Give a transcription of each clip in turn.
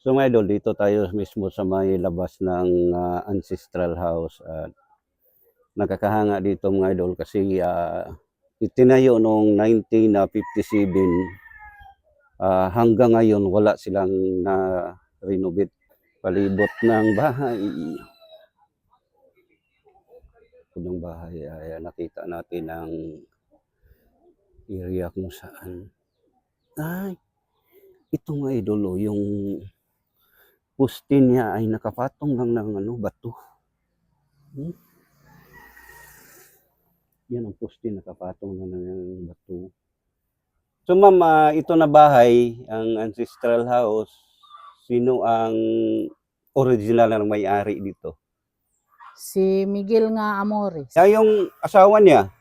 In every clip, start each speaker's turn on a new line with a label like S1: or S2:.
S1: So mga idol, dito tayo mismo sa may labas ng ah, ancestral house at nakakahanga dito mga idol kasi ah, itinayo noong 1957 ah, hanggang ngayon wala silang na renovate palibot ng bahay. Ng bahay ay nakita natin ang area kung saan. Ay ito nga idol oh, yung poste niya ay nakapatong lang ng ano, bato. Hmm? Yan ang poste, nakapatong lang ng bato. So ma'am, ah, ito na bahay, ang ancestral house, sino ang original na may-ari dito?
S2: Si Miguel nga Amores.
S1: Siya yung asawa niya.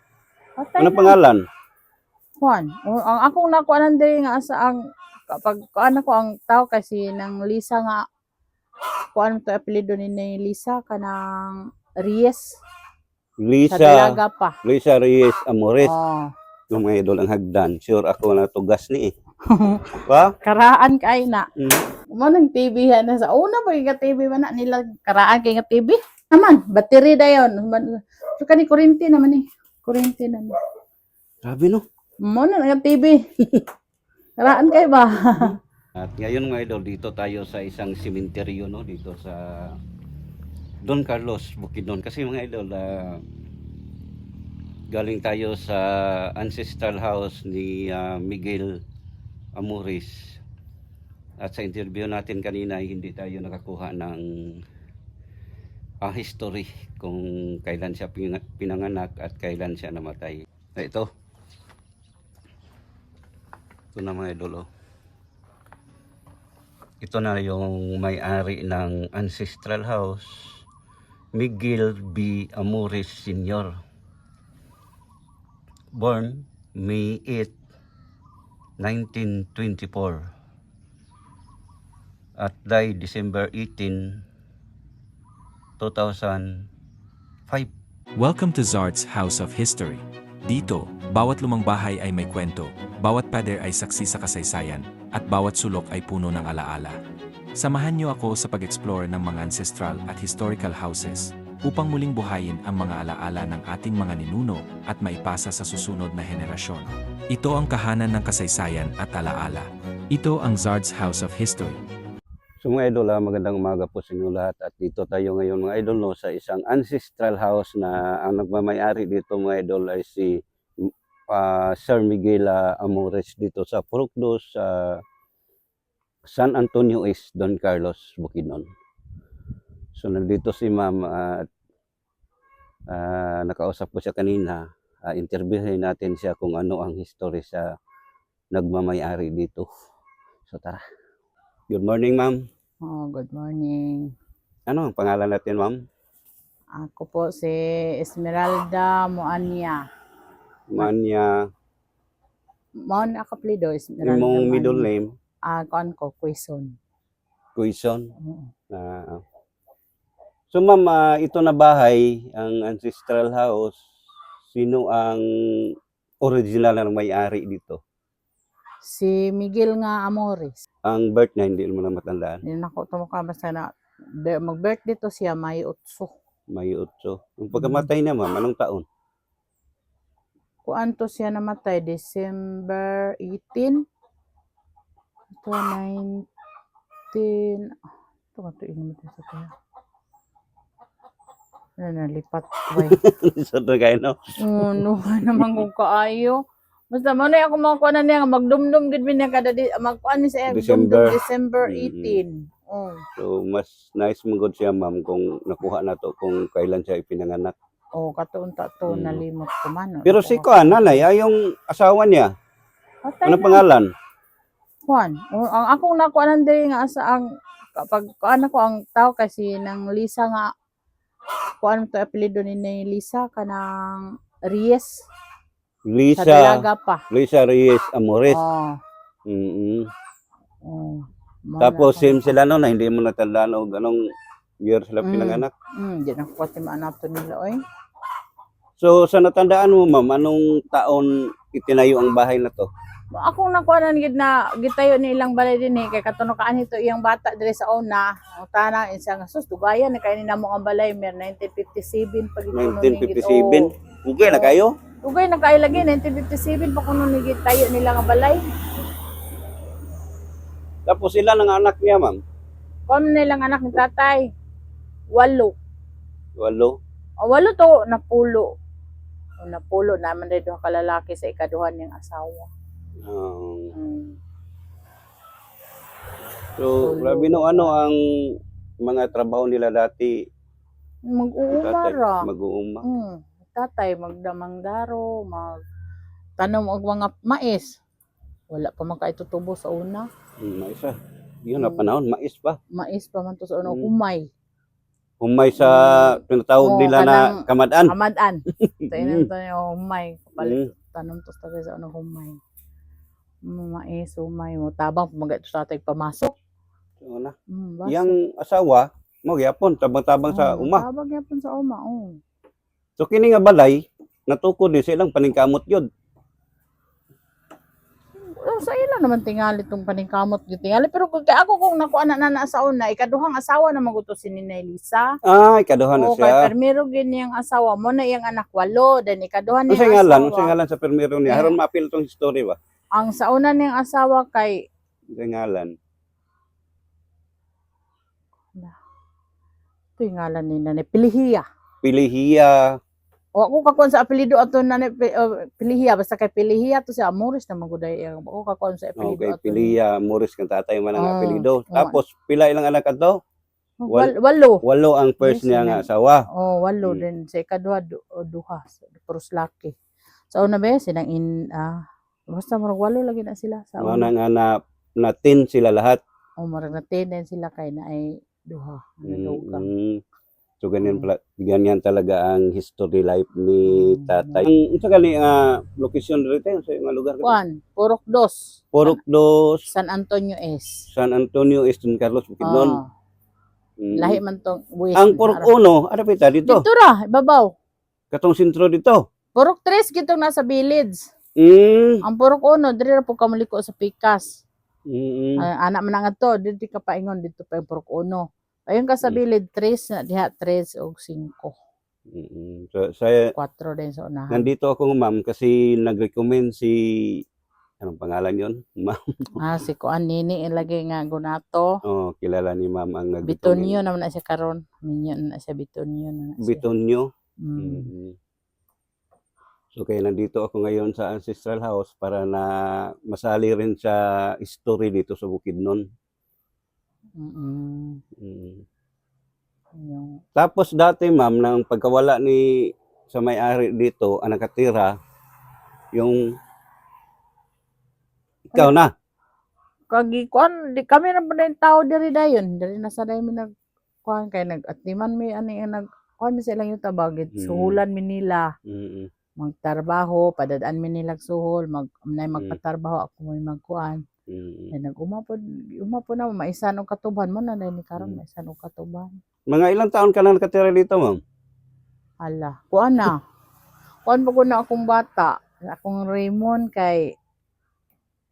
S2: Patay
S1: Ano
S2: na.
S1: pangalan?
S2: Juan. O, ang akong nakuha diri nga sa ang kapag kuan ko ang tao kasi nang Lisa nga kuan to apelyido ni ni Lisa kanang Reyes sa
S1: Lisa,
S2: dalaga pa.
S1: Lisa Reyes Amores.
S2: Oh.
S1: Yung mga idol ang hagdan. Sure ako na tugas ni eh. Ba?
S2: Karaan kay na.
S1: Mm.
S2: Mo nang TV na sa una pa nga TV man na nila karaan kay nga TV. Naman, battery dayon. So kani kuryente naman ni. Kuryente naman.
S1: Grabe no.
S2: Mo na nga TV. karaan kay ba?
S1: At ngayon mga idol, dito tayo sa isang simenteryo no dito sa Don Carlos Bukidnon kasi mga idol ah, galing tayo sa ancestral house ni ah, Miguel Amores. At sa interview natin kanina hindi tayo nakakuha ng ah, history kung kailan siya pina- pinanganak at kailan siya namatay. Ito. Ito na mga idol oh. Ito na yung may-ari ng ancestral house, Miguel B. Amores Sr. Born May 8, 1924 at died December 18, 2005.
S3: Welcome to Zard's House of History. Dito, bawat lumang bahay ay may kwento, bawat pader ay saksi sa kasaysayan, at bawat sulok ay puno ng alaala. Samahan niyo ako sa pag-explore ng mga ancestral at historical houses upang muling buhayin ang mga alaala ng ating mga ninuno at maipasa sa susunod na henerasyon. Ito ang kahanan ng kasaysayan at alaala. Ito ang Zard's House of History.
S1: So mga idol, ah, magandang umaga po sa inyo lahat at dito tayo ngayon mga idol no, sa isang ancestral house na ang nagmamayari dito mga idol ay si ah, Sir Miguel ah, Amores dito sa Fructus sa San Antonio East, Don Carlos, Bukidnon. So nandito si ma'am at ah, nakausap ko siya kanina. Ah, interviewin natin siya kung ano ang history sa nagmamayari dito. So tara. Good morning, ma'am.
S2: Oh, good morning.
S1: Ano ang pangalan natin, ma'am?
S2: Ako po si Esmeralda Moania.
S1: Manya,
S2: Mon akaplido Esmeralda.
S1: imong middle
S2: Moania.
S1: name,
S2: Ah, kuan ko Quezon.
S1: Quezon.
S2: Oo.
S1: Na So ma'am, ah, ito na bahay, ang ancestral house. Sino ang original na may-ari dito?
S2: Si Miguel nga Amores.
S1: Ang birth niya, hindi mo na matandaan.
S2: Hindi na ko tumukha basta na mag-birthday to siya May 8.
S1: May utso. Yung pagkamatay niya, ma'am, anong taon?
S2: Kuan to siya namatay December 18. Ito 19 Ito ka to inamatay sa kaya. Ano na lipat
S1: so, ito kayo, no?
S2: Oh, no naman kung kaayo. Basta mo na ako makuha na niya, magdumdum gid mi niya kada di, magkuan ni siya
S1: December.
S2: December December
S1: Mm.
S2: 18. Oh.
S1: So, mas nice magod siya, ma'am, kung nakuha na to, kung kailan siya ipinanganak.
S2: Oh, katuon ta to
S1: Mm.
S2: nalimot ko man.
S1: Pero si Kuan, nanay, ay yung asawa niya,
S2: Patay
S1: ano
S2: na.
S1: pangalan?
S2: Juan. Oh, ang akong nakuha diri nga sa ang kapag kuan ako ang tao kasi nang Lisa nga kuan to apelyido ni ni Lisa kanang Sa
S1: Lisa,
S2: dalaga pa.
S1: Lisa Reyes Amores.
S2: Oh.
S1: Mm-mm.
S2: Oh.
S1: Tapos
S2: na-
S1: same sila no na hindi mo natandaan o ganong year sila
S2: Mm.
S1: pinanganak.
S2: Hmm, di na ko kasi maanap to nila oy.
S1: So sa natandaan mo ma'am, anong taon itinayo ang bahay na to?
S2: Ako nakuha na gid na gitayo ni ilang balay din eh kay katunukaan ito iyang bata dire sa una. Ang tana isa nga sus dugayan ni kay ni namo ang balay mer 1957 pag ito
S1: 1957. Okay na kayo?
S2: Ugay nagkaay lagi 1957 pa kuno ni gitayo nila nga balay.
S1: Tapos sila ng anak niya, ma'am.
S2: Kung nilang anak ni tatay walo.
S1: Walo.
S2: O, walo to napulo. O, napulo naman rin duha ka lalaki sa ikaduhan niyang asawa.
S1: Um,
S2: Mm.
S1: so, grabe no, ano ang mga trabaho nila dati?
S2: Mag-uumara.
S1: Mag-uuma.
S2: Mm. Tatay magdamanggaro, mag tanom og mga mais. Wala pa man kay tutubo sa una.
S1: Hmm, mais ah. Yun na panahon, mais pa.
S2: Mais pa man to sa una
S1: Mm.
S2: umay.
S1: Humay sa tinatawag
S2: Oo,
S1: nila na kamadan.
S2: Kamadan. Tayo
S1: Mm.
S2: to yung humay. Kapalit
S1: Mm.
S2: tanom to sa sa una humay. Mm, Mais, humay mo tabang pamagat sa tatay pamasok.
S1: So, na.
S2: Mm.
S1: Yang asawa, mo gyapon tabang-tabang sa
S2: Oo,
S1: uma.
S2: Tabang yapon sa uma. Oh.
S1: So kini nga balay natukod din sa ilang paningkamot yun.
S2: Oh, sa ila naman tingali tong paningkamot gyud tingali pero kung ako kung nakuha na na sa una ikaduhang asawa na maguto si Ninay Lisa.
S1: Ay, kaduhan na siya.
S2: permiro gini ang asawa mo na iyang anak walo, then ikaduhan
S1: Ano
S2: niya
S1: nga lang,
S2: asawa.
S1: ano nga lang sa permiro niya.
S2: Eh.
S1: Haron maapil tong history ba?
S2: Ang sa una niyang asawa kay
S1: Sa ngalan.
S2: ito yung ngalan ni Nanay Pilihiya.
S1: Pilihiya.
S2: O ako kakuan sa apelido ato Pi- uh, Pilihiya basta kay Pilihiya to si Amores na maguday ang ako kakuan sa apelido
S1: Okay,
S2: ato.
S1: Piliya, Morris kang tatay man ang
S2: Oo.
S1: apelido. Tapos pila ilang anak ato?
S2: Wal, walo.
S1: Walo ang first
S2: Yes,
S1: niya nga
S2: na.
S1: asawa.
S2: Oh, walo
S1: Mm.
S2: din sa ikaduha duha sa puros laki. Sa una ba sinang in ah basta marag walo lagi na sila sa
S1: Mga
S2: una.
S1: nga na, na tin sila lahat.
S2: O marag na tenen sila kay na ay duha. Ano dugang.
S1: Mm. So ganyan
S2: Mm.
S1: pala, ganyan talaga ang history life ni
S2: Mm.
S1: tatay. Ang isa gali nga location dito sa mga lugar.
S2: Kuan, Purok Dos,
S1: Purok dos,
S2: San Antonio S.
S1: San Antonio, Eastern Carlos, Bukidnon.
S2: Ah,
S1: Mm.
S2: lahi man tong west.
S1: Ang Purok uno, ano pa ita dito?
S2: Dito ra, ibabaw.
S1: Katong sentro dito.
S2: Purok 3 gitong nasa village.
S1: Mm.
S2: Ang Purok 1 diri ra po ka maliko sa Pikas.
S1: Mm.
S2: Ah, anak man nga to, dito ka paingon dito pa yung Purok 1. Ayun ka sa
S1: Mm.
S2: village 3 na diha 3 og 5.
S1: Mm. So, saya
S2: 4 din sa unahan.
S1: nandito ako ma'am kasi nag-recommend si anong pangalan yon? Ma'am.
S2: Ah, si Kuan Nini ilagay nga gunato.
S1: Oh, kilala ni ma'am ang nag
S2: Bitonyo naman na siya karon. Minyo na siya Bitonyo na siya.
S1: Bitonyo.
S2: Mm.
S1: Mm. So kaya nandito ako ngayon sa Ancestral House para na masali rin sa history dito sa Bukidnon.
S2: Mm.
S1: Mm.
S2: Yung
S1: Tapos dati ma'am, nang pagkawala ni sa may-ari dito, ang nakatira, yung ikaw na.
S2: kagi kuan di kami na pa tao diri dayon diri na sa mi nag kuan kay nag atiman mi ani ang nag kuan mi sa ilang yung tabagit
S1: Mm.
S2: suhulan mi nila
S1: Mm.
S2: magtarbaho padadaan mi nila suhol mag nay magpatarbaho ako mo magkuan
S1: Mm.
S2: ay nag umapod na maisan katuban mo na nay ni karon
S1: Mm.
S2: maisan katuban
S1: Mga ilang taon ka na nakatira dito, ma'am?
S2: ala kuan na kuan pa ko na akong bata akong Raymond kay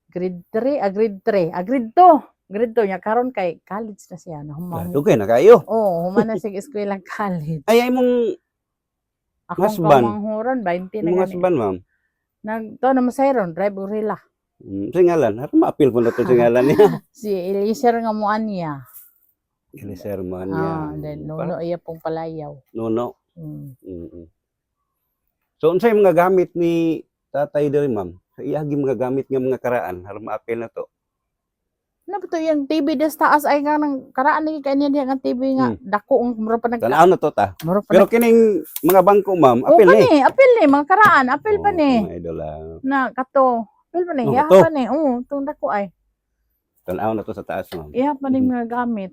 S2: grade 3 ah grade 3 ah grade 2 grade 2 nya karon kay college na siya na humang
S1: Dugay na kayo.
S2: Oo, human na siya eskwela college.
S1: Ay, ay mong
S2: Akong
S1: Masban.
S2: kamanghuron, 20 na
S1: mga
S2: gani.
S1: saban, ma'am.
S2: Nag, to na masayron, drive gorilla.
S1: Mm, sa ngalan. Hato ma-appeal ko na to sa ngalan niya.
S2: Si Eliezer nga muan niya.
S1: Eliser man niya.
S2: Ah, then nuno iya pong palayaw.
S1: Nuno.
S2: Mm.
S1: Mm-mm. So, unsay mga gamit ni tatay diri, ma'am? Sa iyagi mga gamit nga mga karaan, haron ma-appeal na to.
S2: Ano ba to yung TV des taas ay nga nang karaan ni kay niya nga TV nga
S1: Hmm.
S2: dako ang mura pa nag
S1: Tanaw na to ta.
S2: pa
S1: Pero kining mga bangko, ma'am,
S2: Oh,
S1: appeal
S2: pa
S1: ni.
S2: ni, apil ni mga karaan, apil pa
S1: Oh,
S2: ni.
S1: Mga idol, ah.
S2: Na kato. Ni,
S1: Oh,
S2: iya pa ni. Oo, tong dako ay.
S1: Tanaw na to sa taas, ma'am.
S2: Iya pa ni mga gamit.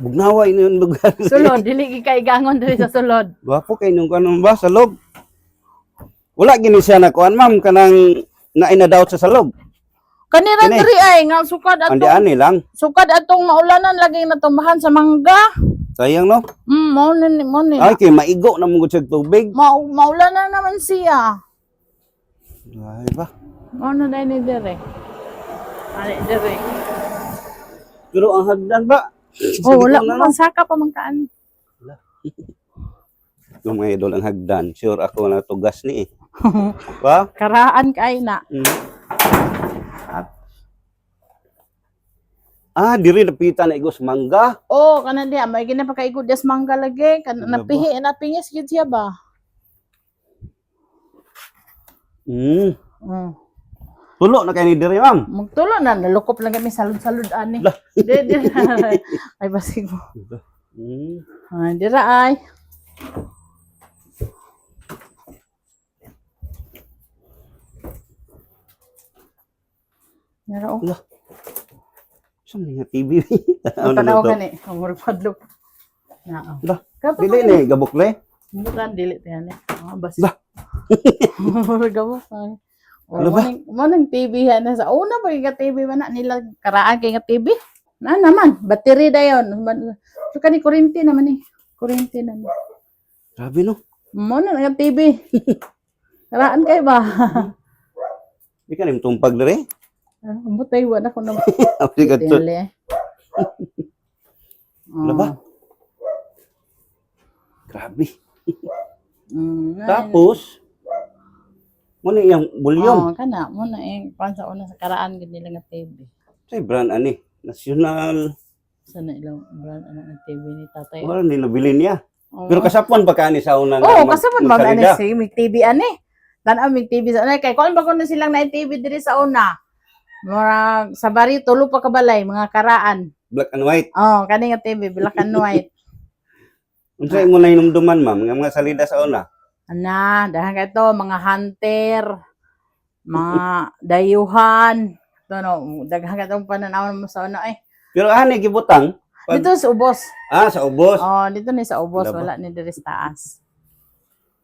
S1: Bugnaway na yung lugar.
S2: Sulod, dili kay gangon diri sa sulod.
S1: Wapo kay nung kanon ba sa loob. Wala gini siya na kuan ma'am kanang naina-doubt sa salog.
S2: Kanira diri ay nga sukad
S1: Andi
S2: atong
S1: ani lang.
S2: sukad atong maulanan lagi natumbahan sa mangga.
S1: Sayang no.
S2: Mm, mao ni, mao ni.
S1: Ay kay maigo na mong sa tubig.
S2: Ma maulanan naman siya.
S1: Ay ba?
S2: Ano na ni dire? Ani dire.
S1: Pero ang hagdan ba?
S2: Oh, wala
S1: na
S2: man saka pa man kaan.
S1: Yung mga idol ang hagdan. Sure ako na tugas ni eh. ba?
S2: Karaan kay na.
S1: Mm. Ah, diri napitan na igos mangga.
S2: Oh, kana di may gina pa kay des mangga lagi kan
S1: Ano ba?
S2: napihi na pingis gid siya ba.
S1: Mm.
S2: Mm.
S1: Tulo na kay ni diri, ma'am.
S2: Magtulo na nalukop lang kami salud-salud ani.
S1: Lah.
S2: Di di. Ay basig mo.
S1: Mm.
S2: Ah, dira ay. Dira oh.
S1: Lah. Saan nga TV? Ano
S2: tanaw
S1: to?
S2: gani, ang padlok. Na.
S1: Lah,
S2: Kapag
S1: Dili ni gabukle.
S2: Bukan dili to yan eh. Ah, bas.
S1: Bah.
S2: Gawak ay. O,
S1: Ano ba?
S2: manang, TV yan na sa una pa yung TV man na nila karaan kay nga TV. Na naman, battery da yon. So kani kuryente naman eh. Kuryente naman.
S1: Grabe no.
S2: Mo na nga TV. karaan kay ba?
S1: Di ka rin tumpag diri.
S2: Ano, Ambutay wa na ko na.
S1: Abi ka to. Ano ba? Grabe.
S2: Mm, na-
S1: Tapos, mo na iyang volume.
S2: Oh, kana mo na eh pan sa una sa karaan gid nila nga TV.
S1: Say brand ani. National.
S2: Sana ilang brand ano ang TV ni tatay.
S1: Wala ni nabili niya.
S2: Oo.
S1: Pero kasapon pa kani sa una
S2: Oo, man mag ano
S1: magsalida.
S2: si may TV ani. Tanaw may TV sa una kay kuan ba kuno silang na TV diri sa una. Mura sa bari tulo pa kabalay mga karaan.
S1: Black and white.
S2: Oh, kani nga TV black and white.
S1: Unsay mo na inumduman ma'am nga mga salida sa una?
S2: Ana, dahil ka ito, mga hunter, mga dayuhan, ito no, daghan ka itong pananawan mo sa ano eh.
S1: Pero ani gibutang. Pag-
S2: Dito sa ubos.
S1: Ah, sa ubos.
S2: Oh, dito ni sa ubos,
S1: Wala ba?
S2: wala ni diri sa taas.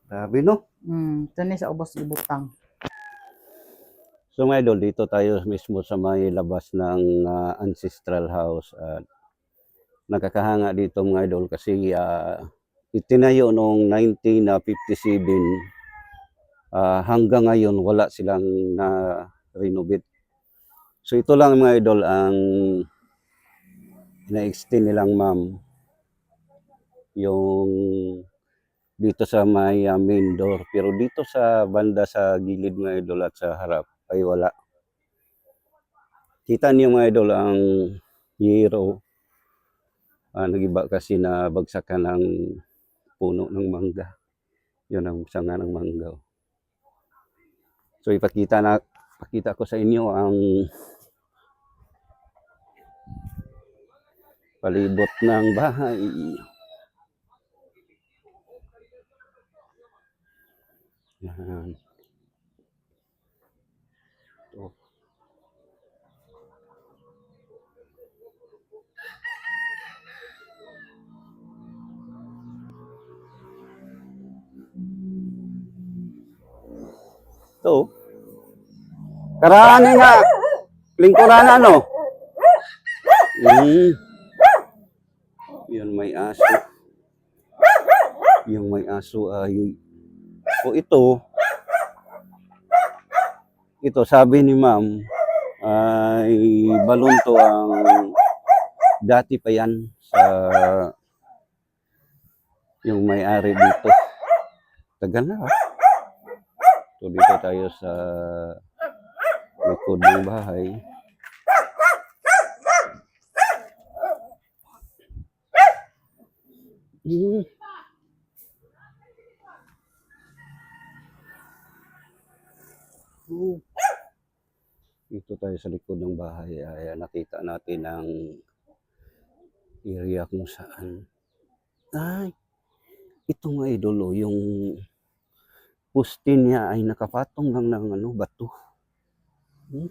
S1: Grabe no.
S2: Hmm, ito ni sa ubos ibutang.
S1: So mga idol, dito tayo mismo sa may labas ng ah, ancestral house at nakakahanga dito mga idol kasi ah, itinayo noong 1957 ah, hanggang ngayon wala silang na renovate. So ito lang mga idol ang na-extend nilang ma'am yung dito sa may ah, main door pero dito sa banda sa gilid mga idol at sa harap ay wala. Kita niyo mga idol ang hero. Ah, nagiba kasi na bagsakan ng puno ng mangga. Yun ang sanga ng mangga. So ipakita na pakita ko sa inyo ang palibot ng bahay. Yan. Ito. Ito. Karaan nga. Lingkuran na, no? Mm. Yan may aso. Yung may aso ay o ito ito sabi ni ma'am ay balon to ang dati pa yan sa yung may-ari dito. Tagal na. ah. So dito tayo sa likod ng bahay. Mm. Oh. Dito tayo sa likod ng bahay ay nakita natin ang area kung saan. Ay, ito nga idolo, yung poste niya ay nakapatong lang ng ano, bato. Hmm?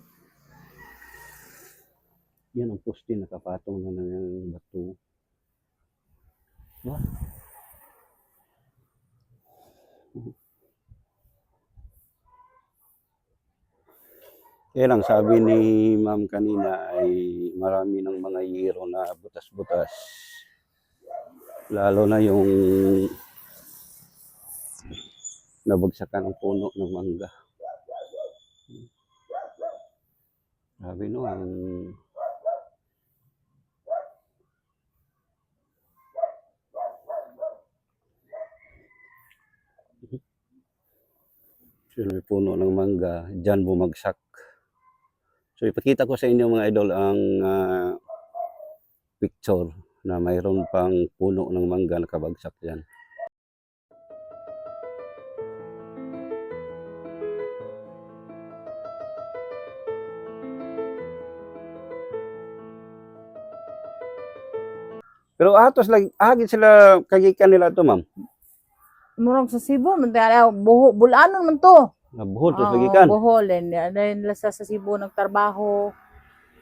S1: Yan ang poste nakapatong lang ng bato. Diba? Kaya lang sabi ni ma'am kanina ay marami ng mga yero na butas-butas. Lalo na yung nabagsakan ng puno ng mangga. Grabe no, ang may puno ng mangga, dyan bumagsak. So ipakita ko sa inyo mga idol ang ah, picture na mayroon pang puno ng mangga nakabagsak dyan. Pero atos lagi agi sila kagikan nila to ma'am.
S2: Murag sa Cebu, man tayo, buho, bulanon man to. Oo,
S1: kagikan.
S2: Bohol, and then nila sa, Cebu nagtrabaho.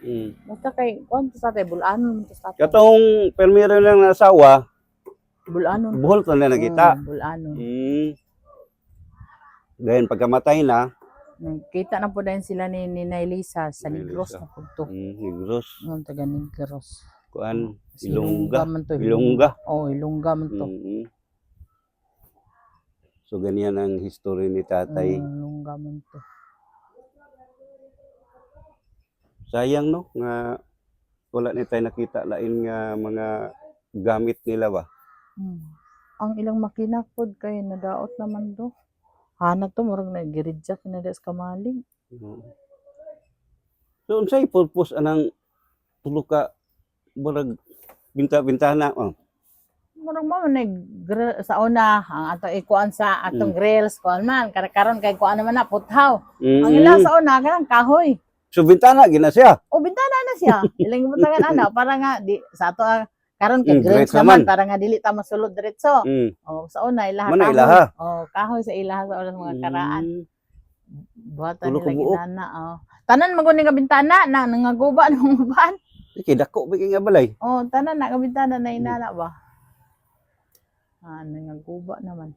S1: Mm.
S2: Basta kay, kung sa tayo, bulanon to sa ato.
S1: Katong permiro lang na asawa,
S2: Bulanon.
S1: buhol to na nakita.
S2: Mm, bulanon.
S1: Mm. Then pagkamatay na,
S2: Kita na po din sila ni, ni Nailisa sa Negros
S1: Lisa.
S2: na po to.
S1: mm, Negros,
S2: Ang taga Negros.
S1: kuan,
S2: Kasi
S1: Ilongga.
S2: man to.
S1: Ilongga.
S2: Oh, Ilongga man to.
S1: Mm. So ganyan ang history ni tatay.
S2: Ilongga man to.
S1: Sayang no nga wala ni tayo nakita lain nga mga gamit nila ba.
S2: Mm. Ang ilang makina pod kay nadaot naman do. Hana to murag na giridja kinadas kamaling.
S1: Oo. So unsay purpose anang tulo ka murag binta-bintana oh.
S2: Murag mo nag sa una ang ato ikuan sa atong
S1: Mm.
S2: grills kuan man karon kay kuan naman na puthaw.
S1: Mm.
S2: Ang ilang sa una kanang kahoy.
S1: So bintana gina siya.
S2: O bintana na siya. Ilang butangan ana para nga di sa ato ah, karon kay
S1: Mm,
S2: grills naman
S1: man.
S2: para nga dili ta masulod diretso.
S1: Mm.
S2: Oh, sa una ilaha
S1: Mana
S2: kahoy.
S1: ilaha?
S2: Oh, kahoy sa ilaha sa sa mga karaan.
S1: Mm.
S2: Buhatan
S1: ka
S2: nila ginana. Oh. Tanan maguni nga bintana na nangaguba ng uban.
S1: Kay dako ba nga balay?
S2: Oh, tanan na nga bintana na inana ba. Ah, nangaguba naman.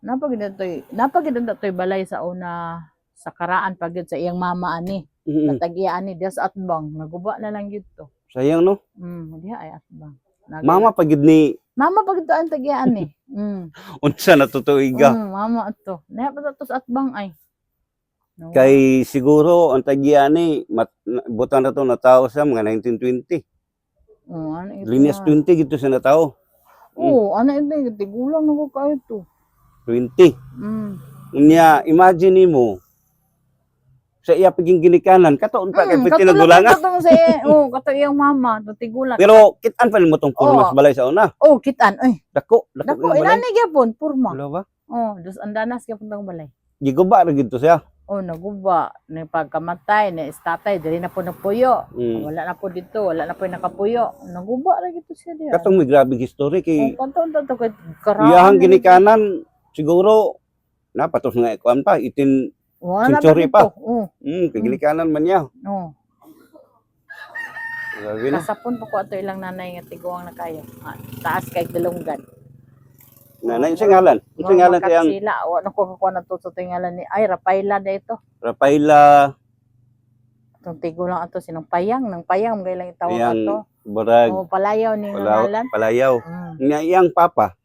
S2: Napagid toy, napagid toy balay sa una sa karaan pagid sa iyang mama ani.
S1: Mm.
S2: Natagiya ani diya sa atbang, naguba na lang gyud to.
S1: Sayang no.
S2: Mm, diha ay atbang. Nag-
S1: Mama pagid ni
S2: Mama pagid to ang tagiya ani. Mm.
S1: unsa natutuiga.
S2: Mm, mama ato. Naha pa to sa atbang ay. No.
S1: Kay siguro ang tagiani mat, na- butan na to na tao sa mga 1920.
S2: Oh, ano
S1: Linyas
S2: na.
S1: 20 gito sa natao.
S2: Oo, ano ito, tigulang na ko kayo to.
S1: 20.
S2: Mm.
S1: Unya imagine nimo sa iya paging ginikanan kataon pa
S2: Mm, katulad
S1: tinagulangan.
S2: ng katong si, oh, kato iyang mama, to tigulang.
S1: Pero kitan pa mo tong purmas balay sa una.
S2: oh, kitan, oy.
S1: Dako, dako,
S2: Dako, inani gyapon, purma.
S1: Wala ba?
S2: Oh, dos andanas gyapon tong balay.
S1: Giguba ra gito siya.
S2: Oh, naguba, ni pagkamatay, ni estatay, dili na po nagpuyo.
S1: Mm.
S2: Wala na po dito, wala na po nakapuyo. Naguba ra gito siya diya.
S1: Katong may grabe history kay
S2: Oh, kanto to kay karaan.
S1: iyahang
S2: na
S1: ginikanan siguro napatos nga ikuan pa itin.
S2: Wala na
S1: century
S2: dito.
S1: pa.
S2: Oh,
S1: mm, kay ginikanan man niya.
S2: oh.
S1: Grabe na.
S2: Kasapon po ko ato ilang nanay nga tiguang na kayo. Ah, taas kay dalunggan.
S1: Nanay sa ngalan. Sa ngalan ang
S2: sila, wa na ko kakuha na to sa tingalan ni ay Rafaela da ito.
S1: Rafaela
S2: Itong tigo lang ato sinong payang, nang payang mga ilang itawag
S1: Payang.
S2: ato.
S1: Barag
S2: O palayaw ni
S1: Palaw,
S2: ngalan.
S1: Palayaw.
S2: Mm.
S1: Nga iyang papa.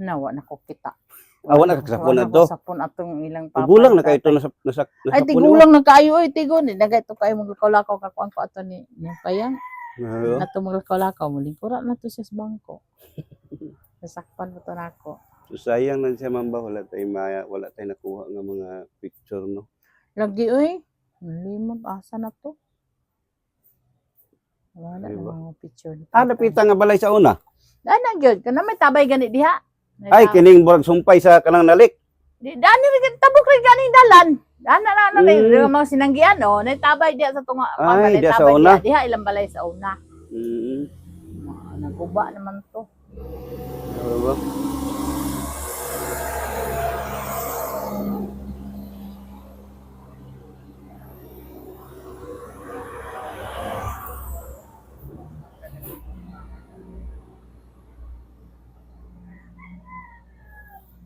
S2: Nawa na ko kita.
S1: Ah, wala ka kasapon na to?
S2: Sapon atong ilang papa.
S1: Gulang na kayo ito
S2: tatay.
S1: nasa nasa
S2: Ay tigulang na kayo oy tigo ni dagay to kayo maglakaw-lakaw kakuan ko ato ni ni payang.
S1: Oo.
S2: Nato maglakaw-lakaw mulingkura na to sa bangko. Nasakpan mo to nako.
S1: So, sayang lang siya mamba wala tay maya, wala tay nakuha nga mga picture no.
S2: Lagi oy. Limot asa na to. Wala na
S1: Diba?
S2: mga picture.
S1: Ah,
S2: tatay.
S1: napita nga balay sa una.
S2: Dana gyud kana may tabay gani diha.
S1: Ay kining burag sumpay sa kanang nalik.
S2: Di dani rin tabok rin ganing dalan. Dana na na rin
S1: Mm.
S2: mga sinanggian oh, nay tabay diha sa tunga.
S1: Ay,
S2: nay
S1: diha sa
S2: tabay
S1: una.
S2: Diha, ilang balay sa una.
S1: Mm.
S2: Ah, Naguba naman to.
S1: Oo.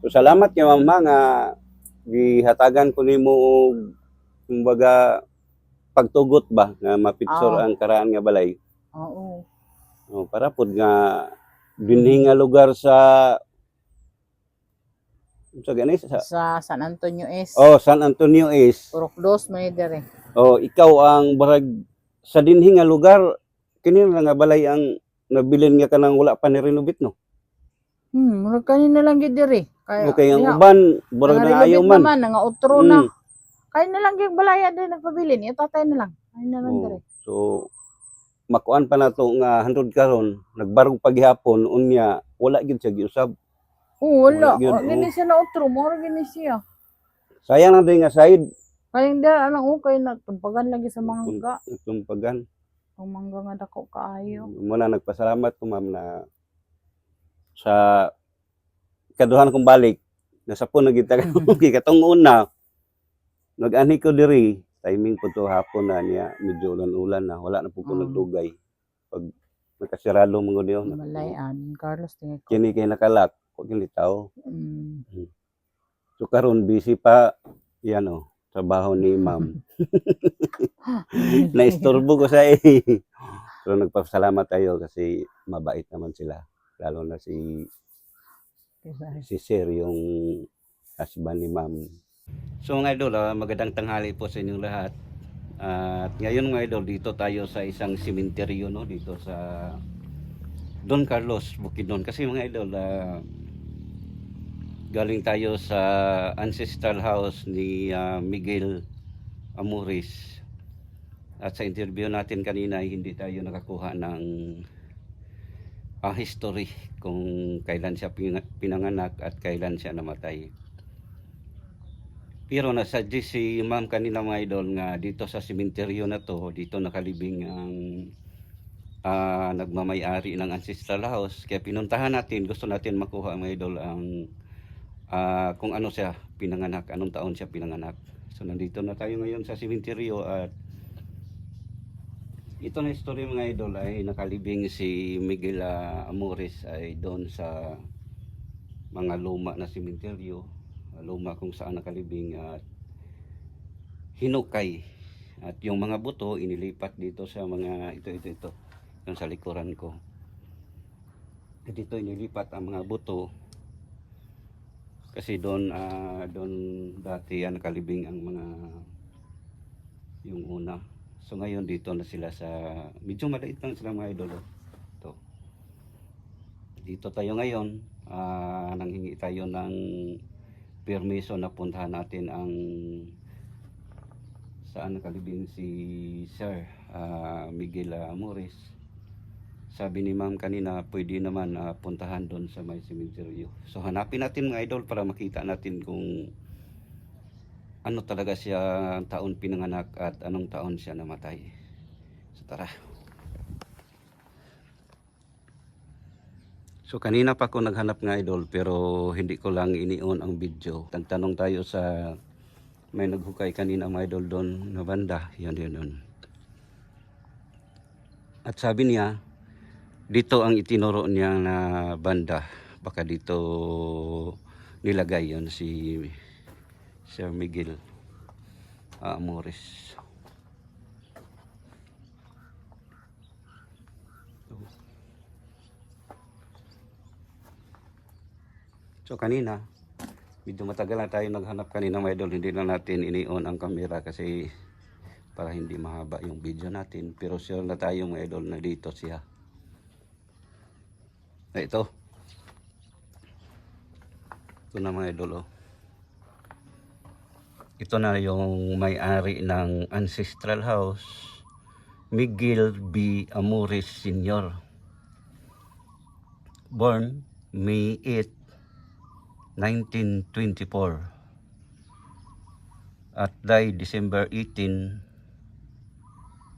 S1: So salamat kay mama nga gihatagan ko nimo og kumbaga pagtugot ba nga mapicture
S2: Oo.
S1: ang karaan nga balay.
S2: Oo.
S1: Oh, para pud nga dinhi nga lugar sa Sa ganis sa
S2: sa San Antonio S.
S1: Oh, San Antonio is
S2: Purok dos man dire.
S1: oh, ikaw ang barag sa dinhi nga lugar kini na nga balay ang nabilin nga kanang wala pa ni renovate no.
S2: Hmm, murag kanina lang gid dire. Kaya
S1: Okay, ang
S2: diha,
S1: uban barag na ayaw man.
S2: naman nga utro na.
S1: Mm.
S2: Kaya na lang yung balaya din nagpabilin. Itatay na lang. Kaya na lang
S1: Oh,
S2: dire.
S1: So makuan pa nato nga handod karon nagbarog paghapon unya wala gyud siya giusab.
S2: Oo, wala.
S1: Wala yun,
S2: Oh, Gini siya na utro. Mura gini siya.
S1: Sayang na din nga side
S2: Kaya hindi, anong okay na. Tumpagan lagi sa mangga.
S1: itong pagan.
S2: Ang mangga nga dako kaayo.
S1: Muna nagpasalamat ko ma'am na sa kaduhan kong balik nasa po nagita kay katong una nag-ani ko diri timing po to hapon na niya medyo ulan-ulan na wala na po ko
S2: Mm.
S1: nagdugay pag nakasirado mo ko diyon
S2: Malayan. Carlos, tingin ko.
S1: kini kay nakalak ko kilitaw
S2: Mm.
S1: so karon busy pa yan oh trabaho ni ma'am naistorbo ko sa eh. Pero nagpasalamat tayo kasi mabait naman sila. Lalo na si si Sir, yung husband ni ma'am. So mga idol, ah, magandang tanghali po sa inyong lahat. At ngayon mga idol, dito tayo sa isang simenteryo no dito sa Don Carlos, Bukidnon. Kasi mga idol, ah, galing tayo sa ancestral house ni ah, Miguel Amoris. At sa interview natin kanina, hindi tayo nakakuha ng ah, history kung kailan siya pina- pinanganak at kailan siya namatay. Pero nasuggest si ma'am kanina mga idol nga dito sa simenteryo na to, dito nakalibing ang ah, nagmamayari ng ancestral house. Kaya pinuntahan natin, gusto natin makuha mga idol ang ah, kung ano siya pinanganak, anong taon siya pinanganak. So nandito na tayo ngayon sa simenteryo at ito na story mga idol ay nakalibing si Miguel ah, Amores ay doon sa mga luma na simenteryo, luma kung saan nakalibing at hinukay at yung mga buto inilipat dito sa mga ito ito ito yung sa likuran ko. At dito inilipat ang mga buto kasi doon ah, doon dati yan nakalibing ang mga yung una So ngayon dito na sila sa medyo maliit lang sila mga idol. oh. Ito. Dito tayo ngayon. ah nanghingi tayo ng permiso na puntahan natin ang saan nakalibing si Sir ah, Miguel Amores. Sabi ni ma'am kanina pwede naman ah, puntahan doon sa may cemetery. So hanapin natin mga idol para makita natin kung ano talaga siya taon pinanganak at anong taon siya namatay. So tara. So kanina pa ako naghanap ng idol pero hindi ko lang inion ang video. Nagtanong tayo sa may naghukay kanina mga idol doon na banda. Yun yun yun. At sabi niya, dito ang itinuro niya na banda. Baka dito nilagay yon si Sir Miguel Amores. So kanina, medyo matagal na tayo naghanap kanina mga idol. Hindi na natin ini-on ang camera kasi para hindi mahaba yung video natin. Pero sure na tayo mga idol na dito siya. Na ito. Ito na mga idol oh. Ito na yung may-ari ng ancestral house, Miguel B. Amores Sr. Born May 8, 1924 at died December 18,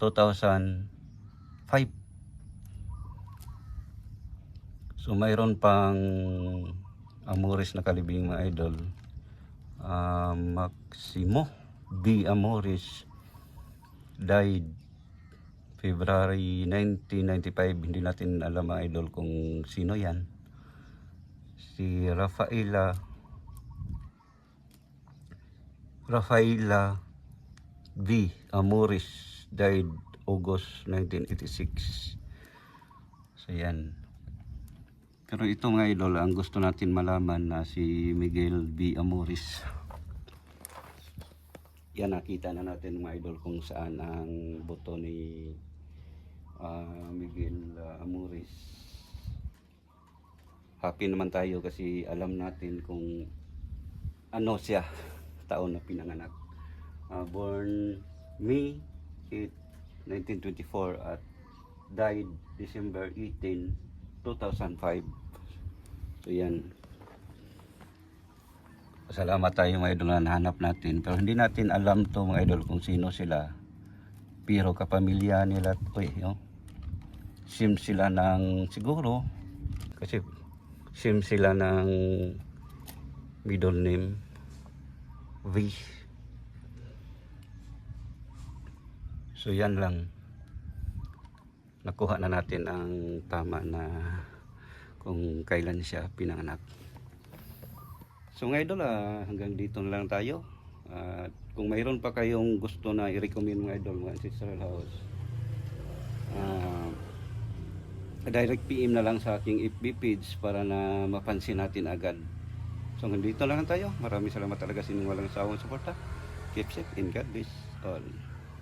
S1: 2005. So mayroon pang Amores na kalibing mga idol ah, Maximo B. Amores died February 1995 hindi natin alam mga idol kung sino yan si Rafaela Rafaela V. Amores died August 1986 so yan Pero ito mga idol, ang gusto natin malaman na si Miguel B. Amoris. Yan, nakita na natin mga idol kung saan ang boto ni ah, Miguel ah, Amoris. Happy naman tayo kasi alam natin kung ano siya taon na pinanganak. Ah, born May 8, 1924 at died December 18, 2005. So yan. Salamat tayo mga idol na nahanap natin. Pero hindi natin alam to mga idol kung sino sila. Pero kapamilya nila to eh. No? Sim sila ng siguro. Kasi sim sila ng middle name. V. So yan lang. Nakuha na natin ang tama na kung kailan siya pinanganak. So mga idol, ah, hanggang dito na lang tayo. At kung mayroon pa kayong gusto na i-recommend mga idol, mga ancestral house, ah, direct PM na lang sa aking FB page para na mapansin natin agad. So hanggang dito lang tayo. Maraming salamat talaga sa inyong walang sawang suporta. Keep safe and God bless all.